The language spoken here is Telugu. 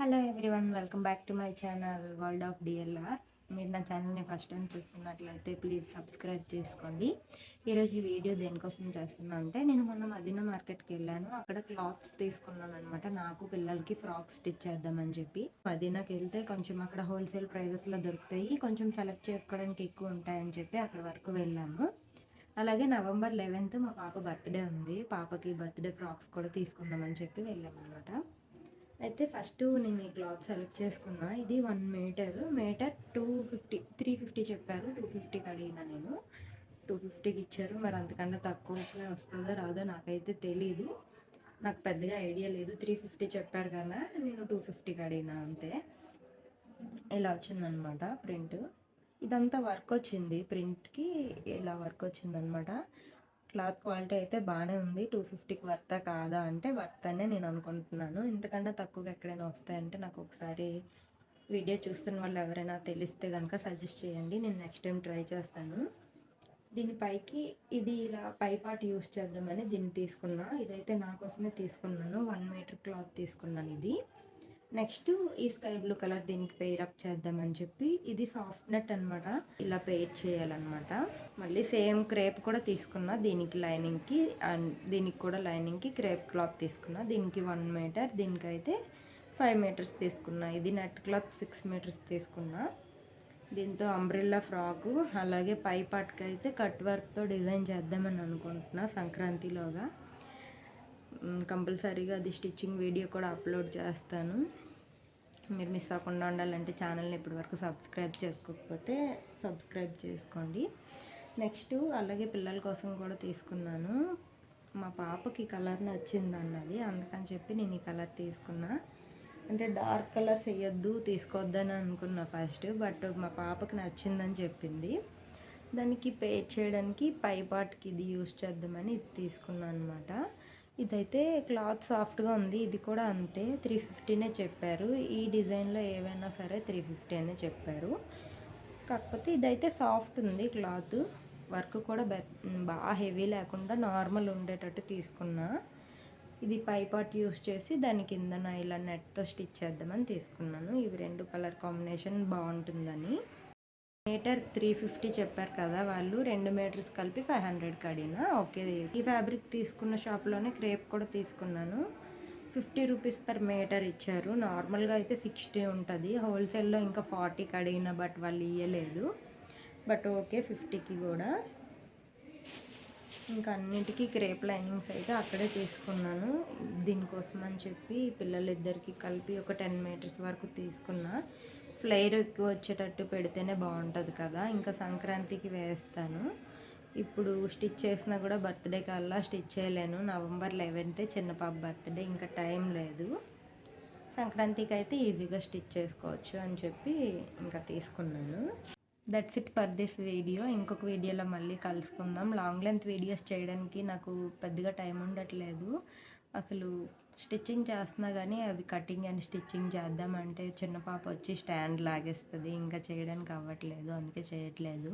Hello everyone welcome back to my channel world of DLR మీరు నా ఛానల్ని ఫస్ట్ టైం చూస్తున్నట్లయితే ప్లీజ్ సబ్స్క్రైబ్ చేసుకోండి. ఈరోజు ఈ వీడియో దేనికోసం చేస్తున్నా అంటే నేను మొన్న మదీనా మార్కెట్కి వెళ్ళాను. అక్కడ క్లాత్స్ తీసుకున్నాను అనమాట నాకు పిల్లలకి ఫ్రాక్స్ స్టిచ్ చేద్దామని చెప్పి. మదీనాకి వెళ్తే కొంచెం అక్కడ హోల్సేల్ ప్రైజెస్లో దొరుకుతాయి. కొంచెం సెలెక్ట్ చేసుకోవడానికి ఎక్కువ ఉంటాయని చెప్పి అక్కడ వరకు వెళ్ళాము. అలాగే నవంబర్ లెవెన్త్ మా పాప బర్త్డే ఉంది. పాపకి బర్త్డే ఫ్రాక్స్ కూడా తీసుకుందామని చెప్పి వెళ్ళాము అనమాట అయితే ఫస్ట్ నేను ఈ క్లాత్ సెలెక్ట్ చేసుకున్నా. ఇది one metre. Metre two fifty three fifty చెప్పారు. టూ ఫిఫ్టీకి అడిగిన నేను. టూ ఫిఫ్టీకి ఇచ్చారు. మరి అంతకన్నా తక్కువకే వస్తుందో రాదో నాకైతే తెలీదు. నాకు పెద్దగా ఐడియా లేదు. త్రీ ఫిఫ్టీ చెప్పారు కదా నేను టూ ఫిఫ్టీకి అడిగిన అంతే. ఇలా వచ్చిందనమాట ప్రింట్. ఇదంతా వర్క్ వచ్చింది. ప్రింట్కి ఇలా వర్క్ వచ్చిందనమాట. క్లాత్ క్వాలిటీ అయితే బాగానే ఉంది. టూ ఫిఫ్టీకి వర్త కాదా అంటే వర్త్ అనే నేను అనుకుంటున్నాను. ఎందుకంటే తక్కువగా ఎక్కడైనా వస్తాయంటే నాకు ఒకసారి వీడియో చూస్తున్న వాళ్ళు ఎవరైనా తెలిస్తే కనుక సజెస్ట్ చేయండి. నేను నెక్స్ట్ టైం ట్రై చేస్తాను. దీనిపైకి ఇది ఇలా పై యూస్ చేద్దామని దీన్ని తీసుకున్నా. ఇదైతే నా కోసమే తీసుకున్నాను. వన్ మీటర్ క్లాత్ తీసుకున్నాను ఇది. నెక్స్ట్ ఈ స్కై బ్లూ కలర్ దీనికి పెయిర్ అప్ చేద్దామని చెప్పి ఇది సాఫ్ట్ నెట్ అనమాట ఇలా పెయిర్ చేయాలన్నమాట. మళ్ళీ సేమ్ క్రేప్ కూడా తీసుకున్నా. దీనికి లైనింగ్కి అండ్ దీనికి కూడా లైనింగ్కి క్రేప్ క్లాత్ తీసుకున్నా. దీనికి వన్ మీటర్ దీనికైతే ఫైవ్ మీటర్స్ తీసుకున్నా. ఇది నెట్ క్లాత్ సిక్స్ మీటర్స్ తీసుకున్నా. దీంతో అంబ్రిల్లా ఫ్రాకు అలాగే పై పాట్కి కట్ వర్క్తో డిజైన్ చేద్దామని అనుకుంటున్నా సంక్రాంతిలోగా. కంపల్సరీగా అది స్టిచ్చింగ్ వీడియో కూడా అప్లోడ్ చేస్తాను. మీరు మిస్ అవ్వకుండా ఉండాలంటే ఛానల్ని ఇప్పటివరకు సబ్స్క్రైబ్ చేసుకోకపోతే సబ్స్క్రైబ్ చేసుకోండి. నెక్స్ట్ అలాగే పిల్లల కోసం కూడా తీసుకున్నాను. మా పాపకి కలర్ నచ్చింది అన్నది అందుకని చెప్పి నేను ఈ కలర్ తీసుకున్నా. అంటే డార్క్ కలర్స్ వేయొద్దు తీసుకోవద్దని అనుకున్నా ఫస్ట్ బట్ మా పాపకి నచ్చిందని చెప్పింది. దానికి పే చేయడానికి పై పార్ట్కి ఇది యూస్ చేద్దామని ఇది తీసుకున్నాను అనమాట ఇదైతే క్లాత్ సాఫ్ట్గా ఉంది. ఇది కూడా అంతే. త్రీ ఫిఫ్టీనే చెప్పారు. ఈ డిజైన్లో ఏవైనా సరే త్రీ ఫిఫ్టీ అనే చెప్పారు. కాకపోతే ఇదైతే సాఫ్ట్ ఉంది క్లాత్. వర్క్ కూడా బె బాగా హెవీ లేకుండా నార్మల్ ఉండేటట్టు తీసుకున్నా. ఇది పై పార్ట్ యూస్ చేసి దాని కిందన ఇలా నెట్తో స్టిచ్ చేద్దామని తీసుకున్నాను. ఇవి రెండు కలర్ కాంబినేషన్ బాగుంటుందని. మీటర్ త్రీ ఫిఫ్టీ చెప్పారు కదా వాళ్ళు రెండు మీటర్స్ కలిపి ఫైవ్ హండ్రెడ్ కడినా? ఓకే. ఈ ఫ్యాబ్రిక్ తీసుకున్న షాప్లోనే క్రేప్ కూడా తీసుకున్నాను. ఫిఫ్టీ రూపీస్ పర్ మీటర్ ఇచ్చారు. నార్మల్గా అయితే సిక్స్టీ ఉంటుంది. హోల్సేల్లో ఇంకా ఫార్టీకి అడిగిన బట్ వాళ్ళు ఇవ్వలేదు బట్ ఓకే ఫిఫ్టీకి కూడా. ఇంకా అన్నిటికీ క్రేప్ లైనింగ్స్ అయితే అక్కడే తీసుకున్నాను. దీనికోసం అని చెప్పి పిల్లలిద్దరికి కలిపి ఒక టెన్ మీటర్స్ వరకు తీసుకున్నా. ఫ్లేర్ ఎక్కువ వచ్చేటట్టు పెడితేనే బాగుంటుంది కదా. ఇంకా సంక్రాంతికి వేస్తాను. ఇప్పుడు స్టిచ్ చేసినా కూడా బర్త్డే కల్లా స్టిచ్ చేయలేను. నవంబర్ లెవెన్తే చిన్న పాప బర్త్డే ఇంకా టైం లేదు. సంక్రాంతికి అయితే ఈజీగా స్టిచ్ చేసుకోవచ్చు అని చెప్పి ఇంకా తీసుకున్నాను. That's it for this video ఇంకొక వీడియోలో మళ్ళీ కలుసుకుందాం. లాంగ్ లెంత్ వీడియోస్ చేయడానికి నాకు పెద్దగా టైం ఉండట్లేదు. అసలు స్టిచ్చింగ్ చేస్తున్నా కానీ అవి కటింగ్ అండ్ స్టిచ్చింగ్ చేద్దామంటే చిన్న పాప వచ్చి స్టాండ్ లాగేస్తుంది. ఇంకా చేయడానికి అవ్వట్లేదు. అందుకే చేయట్లేదు.